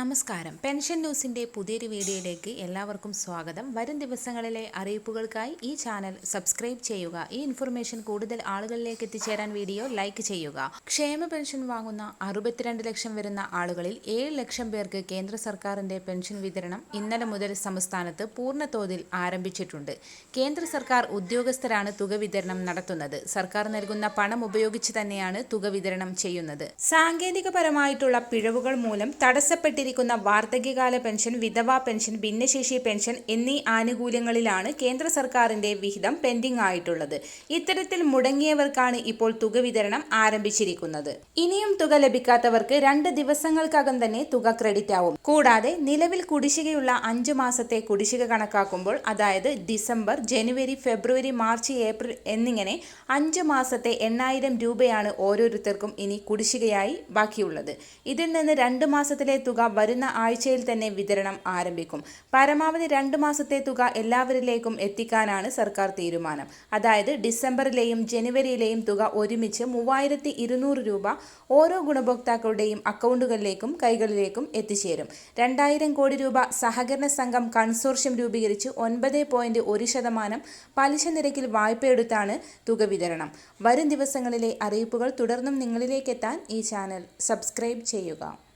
നമസ്കാരം. പെൻഷൻ ന്യൂസിന്റെ പുതിയൊരു വീഡിയോയിലേക്ക് എല്ലാവർക്കും സ്വാഗതം. വരും ദിവസങ്ങളിലെ അറിയിപ്പുകൾക്കായി ഈ ചാനൽ സബ്സ്ക്രൈബ് ചെയ്യുക. ഈ ഇൻഫർമേഷൻ കൂടുതൽ ആളുകളിലേക്ക് എത്തിച്ചേരാൻ വീഡിയോ ലൈക്ക് ചെയ്യുക. ക്ഷേമ പെൻഷൻ വാങ്ങുന്ന അറുപത്തിരണ്ട് ലക്ഷം വരുന്ന ആളുകളിൽ ഏഴ് ലക്ഷം പേർക്ക് കേന്ദ്ര സർക്കാരിന്റെ പെൻഷൻ വിതരണം ഇന്നലെ മുതൽ സംസ്ഥാനത്ത് പൂർണ തോതിൽ ആരംഭിച്ചിട്ടുണ്ട്. കേന്ദ്ര സർക്കാർ ഉദ്യോഗസ്ഥരാണ് തുക വിതരണം നടത്തുന്നത്. സർക്കാർ നൽകുന്ന പണം ഉപയോഗിച്ച് തന്നെയാണ് തുക വിതരണം ചെയ്യുന്നത്. സാങ്കേതികപരമായിട്ടുള്ള പിഴവുകൾ മൂലം തടസ്സപ്പെട്ടിരിക്കുന്ന വാർദ്ധക്യകാല പെൻഷൻ വിധവാ പെൻഷൻ ഭിന്നശേഷി പെൻഷൻ എന്നീ ആനുകൂല്യങ്ങളിലാണ് കേന്ദ്ര സർക്കാരിന്റെ വിഹിതം പെൻഡിംഗ് ആയിട്ടുള്ളത്. ഇത്തരത്തിൽ മുടങ്ങിയവർക്കാണ് ഇപ്പോൾ തുക വിതരണം ആരംഭിച്ചിരിക്കുന്നത്. ഇനിയും തുക ലഭിക്കാത്തവർക്ക് രണ്ട് ദിവസങ്ങൾക്കകം തന്നെ തുക ക്രെഡിറ്റ് ആവും. കൂടാതെ നിലവിൽ കുടിശ്ശികയുള്ള അഞ്ചു മാസത്തെ കുടിശ്ശിക കണക്കാക്കുമ്പോൾ അതായത് ഡിസംബർ ജനുവരി ഫെബ്രുവരി മാർച്ച് ഏപ്രിൽ എന്നിങ്ങനെ അഞ്ചു മാസത്തെ എണ്ണായിരം രൂപയാണ് ഓരോരുത്തർക്കും ഇനി കുടിശ്ശികയായി ബാക്കിയുള്ളത്. ഇതിൽ നിന്ന് രണ്ട് മാസത്തിലെ തുക വരുന്ന ആഴ്ചയിൽ തന്നെ വിതരണം ആരംഭിക്കും. പരമാവധി രണ്ട് മാസത്തെ തുക എല്ലാവരിലേക്കും എത്തിക്കാനാണ് സർക്കാർ തീരുമാനം. അതായത് ഡിസംബറിലെയും ജനുവരിയിലെയും തുക ഒരുമിച്ച് മൂവായിരത്തി രൂപ ഓരോ ഗുണഭോക്താക്കളുടെയും അക്കൗണ്ടുകളിലേക്കും കൈകളിലേക്കും എത്തിച്ചേരും. രണ്ടായിരം കോടി രൂപ സഹകരണ സംഘം കൺസോർഷ്യം രൂപീകരിച്ച് ഒൻപത് പോയിന്റ് ഒരു ശതമാനം പലിശ നിരക്കിൽ വായ്പയെടുത്താണ് തുക വിതരണം. വരും ദിവസങ്ങളിലെ അറിയിപ്പുകൾ തുടർന്നും നിങ്ങളിലേക്കെത്താൻ ഈ ചാനൽ സബ്സ്ക്രൈബ് ചെയ്യുക.